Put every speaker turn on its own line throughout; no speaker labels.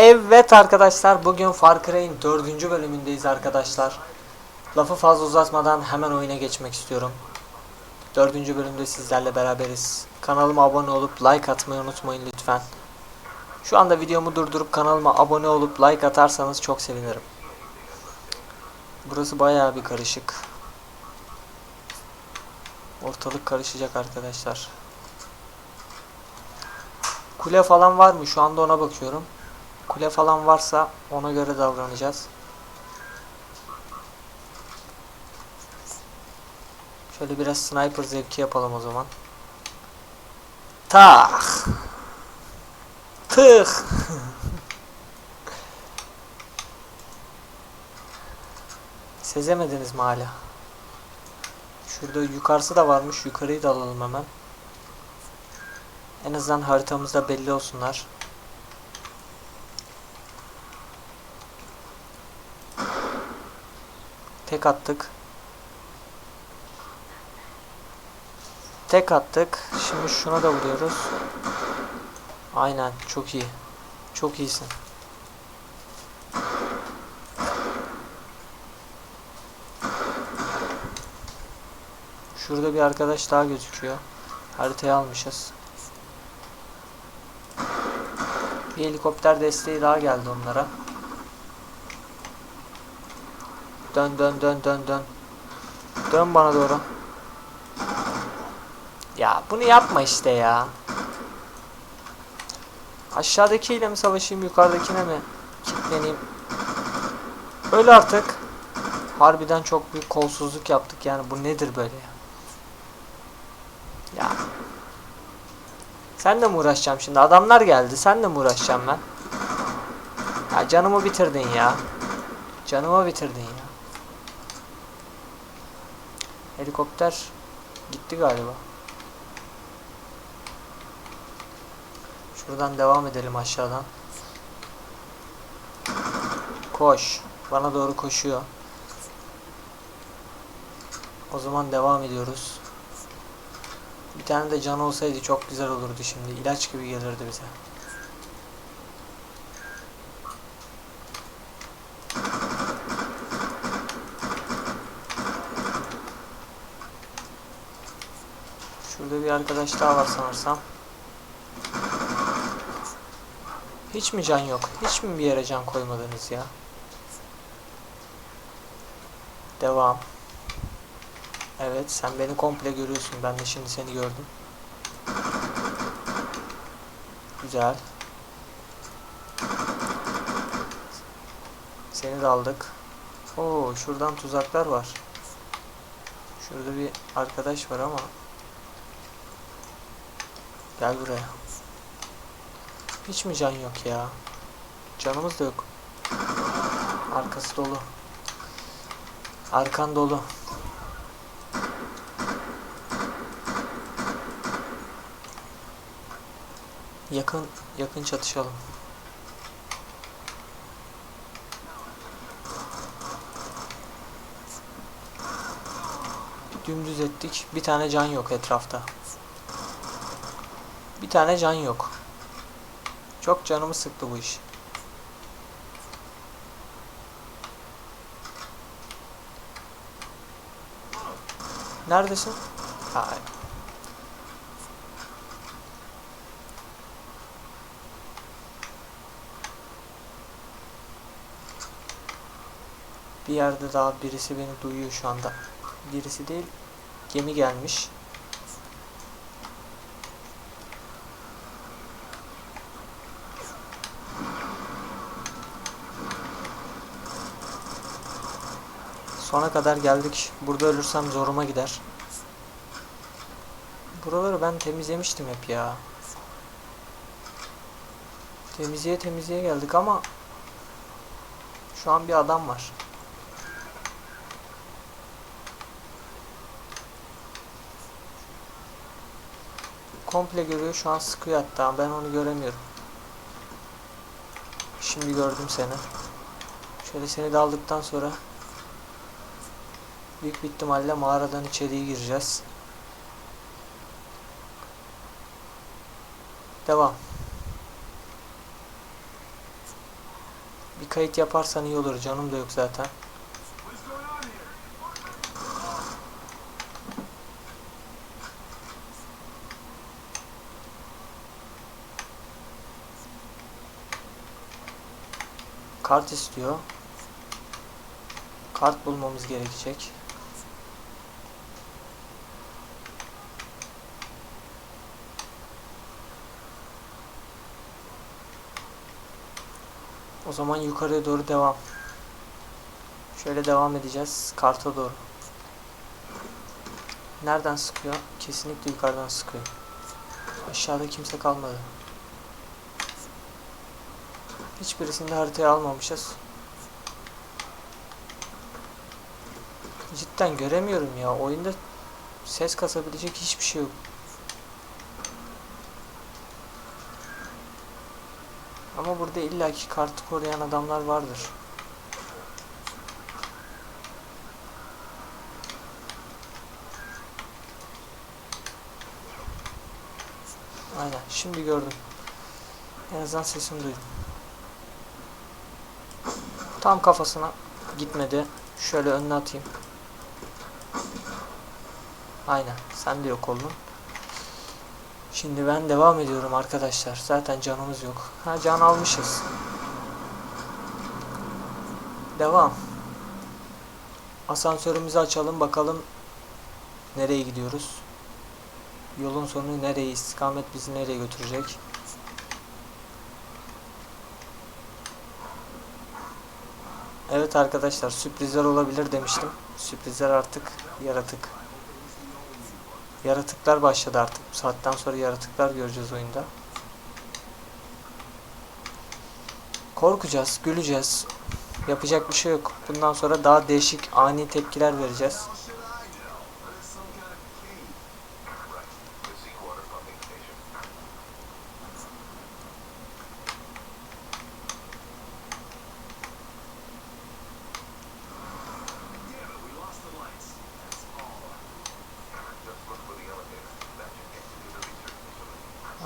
Evet arkadaşlar bugün Far Cry'in 4. bölümündeyiz arkadaşlar. Lafı fazla uzatmadan hemen oyuna geçmek istiyorum. 4. bölümde sizlerle beraberiz. Kanalıma abone olup like atmayı unutmayın lütfen. Şu anda videomu durdurup kanalıma abone olup like atarsanız çok sevinirim. Burası bayağı bir karışık. Ortalık karışacak arkadaşlar. Kule falan var mı? Şu anda ona bakıyorum. Kule falan varsa ona göre davranacağız. Şöyle biraz sniper zevki yapalım o zaman. Tak. Tık. Sezemediniz mi hala? Şurada yukarısı da varmış. Yukarıyı da alalım hemen. En azından haritamızda belli olsunlar. Tek attık. Tek attık. Şimdi şuna da vuruyoruz. Aynen çok iyi. Çok iyisin. Şurada bir arkadaş daha gözüküyor. Haritayı almışız. Bir helikopter desteği daha geldi onlara. Dön dön dön dön dön. Dön bana doğru. Ya bunu yapma işte ya. Aşağıdakiyle mi savaşayım yukarıdakine mi kilitleneyim? Öyle artık. Harbiden çok büyük kolsuzluk yaptık yani bu nedir böyle ya? Ya. Sen de mi uğraşacağım şimdi? Adamlar geldi. Sen de mi uğraşacağım ben? Ya canımı bitirdin ya. Canımı bitirdin ya. Helikopter gitti galiba. Şuradan devam edelim aşağıdan. Koş. Bana doğru koşuyor. O zaman devam ediyoruz. Bir tane de can olsaydı çok güzel olurdu şimdi. İlaç gibi gelirdi bize. Şurada bir arkadaş daha var sanırsam. Hiç mi can yok? Hiç mi bir yere can koymadınız ya? Devam. Evet sen beni komple görüyorsun. Ben de şimdi seni gördüm. Güzel. Seni de aldık. Oo şuradan tuzaklar var. Şurada bir arkadaş var ama. Gel buraya. Hiç mi can yok ya? Canımız da yok. Arkası dolu. Arkan dolu. Yakın yakın çatışalım. Dümdüz ettik. Bir tane can yok etrafta. Bir tane can yok. Çok canımı sıktı bu iş. Neredesin? Hayır. Bir yerde daha birisi beni duyuyor şu anda. Birisi değil, gemi gelmiş. Sona kadar geldik. Burada ölürsem zoruma gider. Buraları ben temizlemiştim hep ya. Temizliğe temizliğe geldik ama şu an bir adam var. Komple görüyor şu an sıkıyor hatta ben onu göremiyorum. Şimdi gördüm seni. Şöyle seni de aldıktan sonra büyük bir ihtimalle mağaradan içeriye gireceğiz. Devam. Bir kayıt yaparsan iyi olur. Canım da yok zaten. Kart istiyor. Kart bulmamız gerekecek. O zaman yukarıya doğru devam. Şöyle devam edeceğiz. Karta doğru. Nereden sıkıyor? Kesinlikle yukarıdan sıkıyor. Aşağıda kimse kalmadı. Hiçbirisini de haritaya almamışız. Cidden göremiyorum ya. Oyunda ses kasabilecek hiçbir şey yok. Ama burada illaki kartı koruyan adamlar vardır. Aynen şimdi gördüm. En azından sesini duydum. Tam kafasına gitmedi. Şöyle önüne atayım. Aynen sen de yok oldun. Şimdi ben devam ediyorum arkadaşlar. Zaten canımız yok. Ha can almışız. Devam. Asansörümüzü açalım bakalım nereye gidiyoruz. Yolun sonu nereye, istikamet bizi nereye götürecek? Evet arkadaşlar sürprizler olabilir demiştim. Sürprizler artık yaratık. Yaratıklar başladı artık. Bu saatten sonra yaratıklar göreceğiz oyunda. Korkacağız, güleceğiz. Yapacak bir şey yok. Bundan sonra daha değişik ani tepkiler vereceğiz.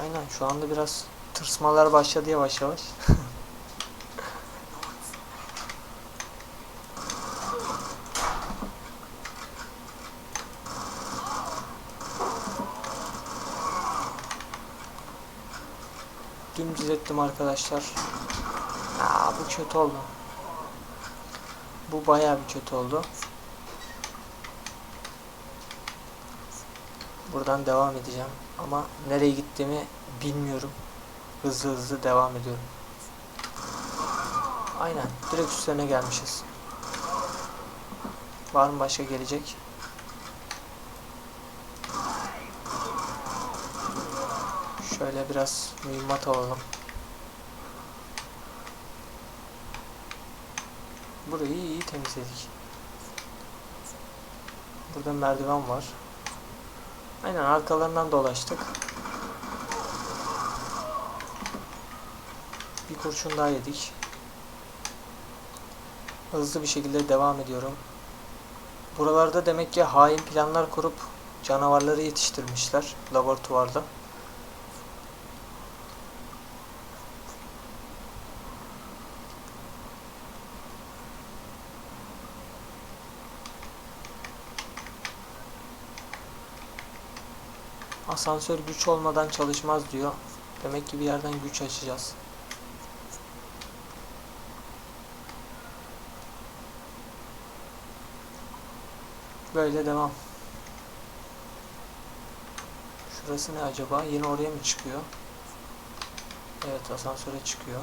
Aynen şu anda biraz tırsmalar başladı yavaş yavaş. Dümdüz ettim arkadaşlar. Aa, bu kötü oldu. Bu bayağı bir kötü oldu. Buradan devam edeceğim. Ama nereye gittiğimi bilmiyorum. Hızlı hızlı devam ediyorum. Aynen. Direkt üstlerine gelmişiz. Var mı başka gelecek? Şöyle biraz mühimmat alalım. Burayı iyi temizledik. Burada merdiven var. Aynen arkalarından dolaştık. Bir kurşun daha yedik. Hızlı bir şekilde devam ediyorum. Buralarda demek ki hain planlar kurup canavarları yetiştirmişler laboratuvarda. Asansör güç olmadan çalışmaz diyor. Demek ki bir yerden güç açacağız. Böyle devam. Şurası ne acaba? Yine oraya mı çıkıyor? Evet asansöre çıkıyor.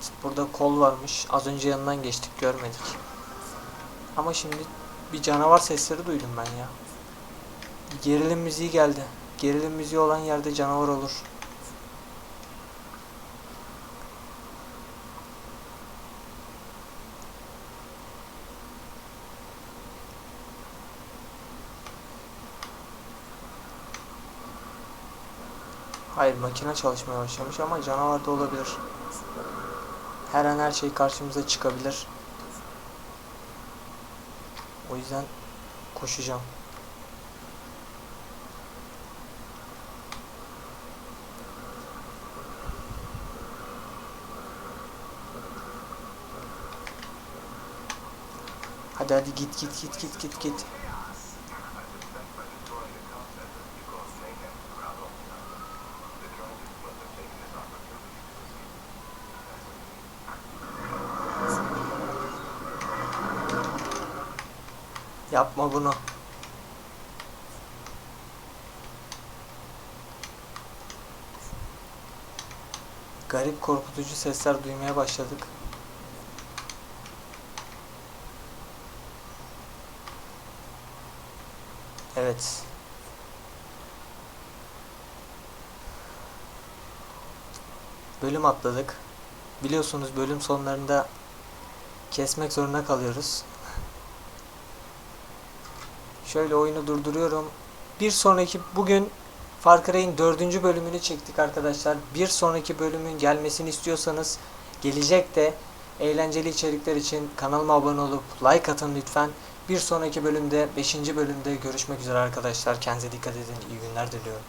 Evet burada kol varmış. Az önce yanından geçtik görmedik. Ama şimdi bir canavar sesleri duydum ben ya. Gerilim müziği geldi. Gerilim müziği olan yerde canavar olur. Hayır makine çalışmaya başlamış ama canavar da olabilir. Her an her şey karşımıza çıkabilir. O yüzden koşacağım. Hadi hadi git git git git git git. Yapma bunu. Garip korkutucu sesler duymaya başladık. Evet. Bölüm atladık. Biliyorsunuz bölüm sonlarında kesmek zorunda kalıyoruz. Şöyle oyunu durduruyorum. Bir sonraki bugün Far Cry'in dördüncü bölümünü çektik arkadaşlar. Bir sonraki bölümün gelmesini istiyorsanız gelecek de eğlenceli içerikler için kanalıma abone olup like atın lütfen. Bir sonraki bölümde 5. bölümde görüşmek üzere arkadaşlar. Kendinize dikkat edin. İyi günler diliyorum.